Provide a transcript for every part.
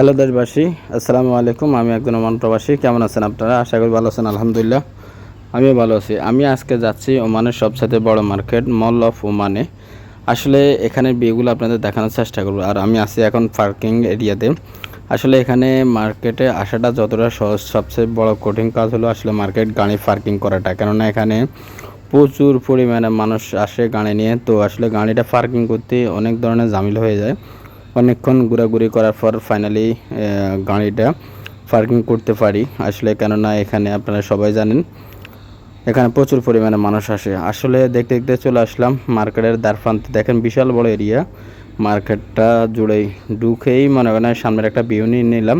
Hello দেশবাসী, আসসালামু আলাইকুম। আমি একজন ওমান প্রবাসী। কেমন আছেন আপনারা? আশা করি ভালো আছেন, আলহামদুলিল্লাহ। আমিও ভালো আছি। আমি আজকে যাচ্ছি ওমানের সবসাথে বড় মার্কেট, মল অফ ওমানে। আসলে এখানে বিয়েগুলো আপনাদের দেখানোর চেষ্টা করব। আর আমি আছি এখন পার্কিং এরিয়াতে। আসলে এখানে মার্কেটে আসাটা যতটা সহজ, সবচেয়ে বড় কঠিন কাজ হলো আসলে মার্কেট গাড়ি পার্কিং করাটা। কেননা এখানে প্রচুর পরিমাণে মানুষ আসে গাড়ি নিয়ে। তো আসলে গাড়িটা পার্কিং করতে অনেক ধরনের জামিল হয়ে যায়। অনেকক্ষণ ঘোরাঘুরি করার পর ফাইনালি গাড়িটা পার্কিং করতে পারি। আসলে কেননা এখানে আপনারা সবাই জানেন, এখানে প্রচুর পরিমাণে মানুষ আসে। আসলে দেখতে দেখতে চলে আসলাম, মার্কেটের দ্বারপ্রান্তে দেখেন বিশাল বড় এরিয়া মার্কেটটা জুড়েই ঢুকেই মনে করেন সামনের একটা ভিউ নিয়ে নিলাম।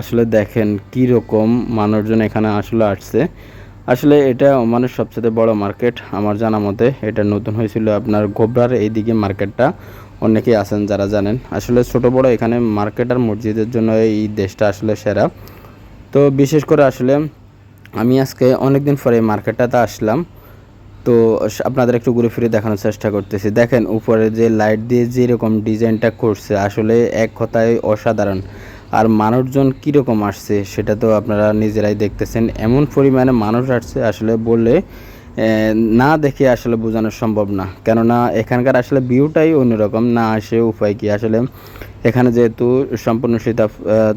আসলে দেখেন কী রকম মানুষজন এখানে আসলে আসছে। আসলে এটা ওমানের সবচেয়ে বড় মার্কেট। আমার জানা মতে এটা নতুন হয়েছিল আপনার গোবরার এইদিকে মার্কেটটা। অনেকেই আছেন যারা জানেন। আসলে ছোট বড় এখানে মার্কেট আর মসজিদের জন্য এই দেশটা আসলে সেরা। তো বিশেষ করে আসলে আমি আজকে অনেক দিন পরে মার্কেটটাতে আসলাম। তো আপনাদের একটু ঘুরে ফিরে দেখানোর চেষ্টা করতেছি। দেখেন উপরে যে লাইট দিয়ে যেরকম ডিজাইনটা করছে আসলে এক কথায় অসাধারণ। আর মানুষজন কীরকম আসছে সেটা তো আপনারা নিজেরাই দেখতেছেন। এমন পরিমাণে মানুষ আসছে আসলে আহ, না দেখে আসলে বোঝানো সম্ভব না। কেননা এখানকার আসলে ভিউটাই অন্যরকম, না আসে উপায় কি? আসলে এখানে যেহেতু সম্পূর্ণ শীতাপ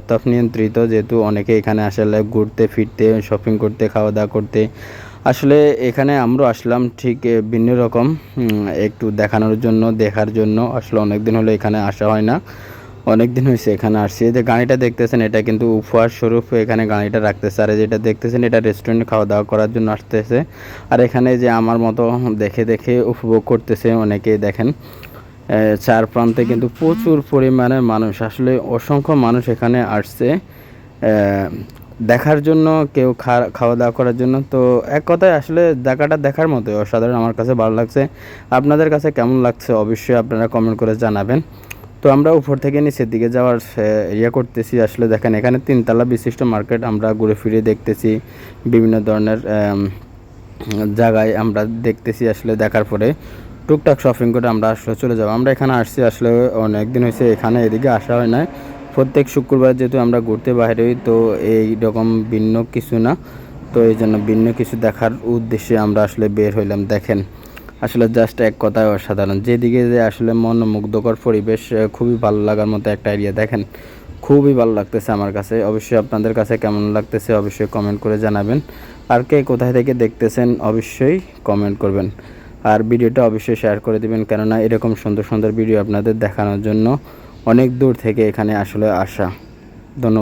তাপ নিয়ন্ত্রিত, যেহেতু অনেকে এখানে আসলে ঘুরতে, ফিরতে শপিং করতে খাওয়া দাওয়া করতে, আসলে এখানে আমরা আসলাম ঠিক ভিন্ন রকম একটু দেখানোর জন্য, দেখার জন্য। আসলে অনেক দিন হলো এখানে আসা হয় না। অনেক দিন হয়েছে এখানে আসছি। যে গাড়িটা দেখতেছেন, এটা কিন্তু উপহার স্বরূপ এখানে গাড়িটা রাখতেছে। আর যেটা দেখতেছেন, এটা রেস্টুরেন্টে খাওয়া দাওয়া করার জন্য আসতেছে। আর এখানে যে আমার মতো দেখে দেখে উপভোগ করতেছে অনেকেই দেখেন। চার প্রান্তে কিন্তু প্রচুর পরিমাণে মানুষ, আসলে অসংখ্য মানুষ এখানে আসছে। দেখার জন্য, কেউ খাওয়া দাওয়া করার জন্য। তো এক কথায় আসলে জায়গাটা দেখার মতো অসাধারণ আমার কাছে ভালো লাগছে। আপনাদের কাছে কেমন লাগছে, অবশ্যই আপনারা কমেন্ট করে জানাবেন। তো আমরা উপর থেকে নিচের দিকে যাওয়ার ইয়ে করতেছি। আসলে দেখেন, এখানে তিনতলা বিশিষ্ট মার্কেট আমরা ঘুরে ফিরে দেখতেছি। বিভিন্ন ধরনের জায়গায় আমরা দেখতেছি আসলে দেখার পরে। টুকটাক শপিং করে আমরা আসলে চলে যাব। আমরা এখানে আসছি আসলে অনেক দিন হয়েছে, এখানে এদিকে আসা হয় না প্রত্যেক শুক্রবার যেহেতু আমরা ঘুরতে বাইরে হই, তো এই রকম ভিন্ন কিছু না। তো এই জন্য ভিন্ন কিছু দেখার উদ্দেশ্যে আমরা আসলে বের হইলাম, দেখেন। আসলে জাস্ট এক কথায় অসাধারণ। যেদিকে যে আসলে মনোমুগ্ধকর পরিবেশ খুবই ভালো লাগার মতো একটা এরিয়া দেখেন। খুবই ভালো লাগতেছে আমার কাছে। অবশ্যই আপনাদের কাছে কেমন লাগতেছে অবশ্যই কমেন্ট করে জানাবেন। আর কে কোথায় থেকে দেখতেছেন অবশ্যই কমেন্ট করবেন। আর ভিডিওটা অবশ্যই শেয়ার করে দিবেন, কেননা এরকম সুন্দর সুন্দর ভিডিও আপনাদের দেখানোর জন্য অনেক দূর থেকে এখানে আসলে আসা। ধন্যবাদ।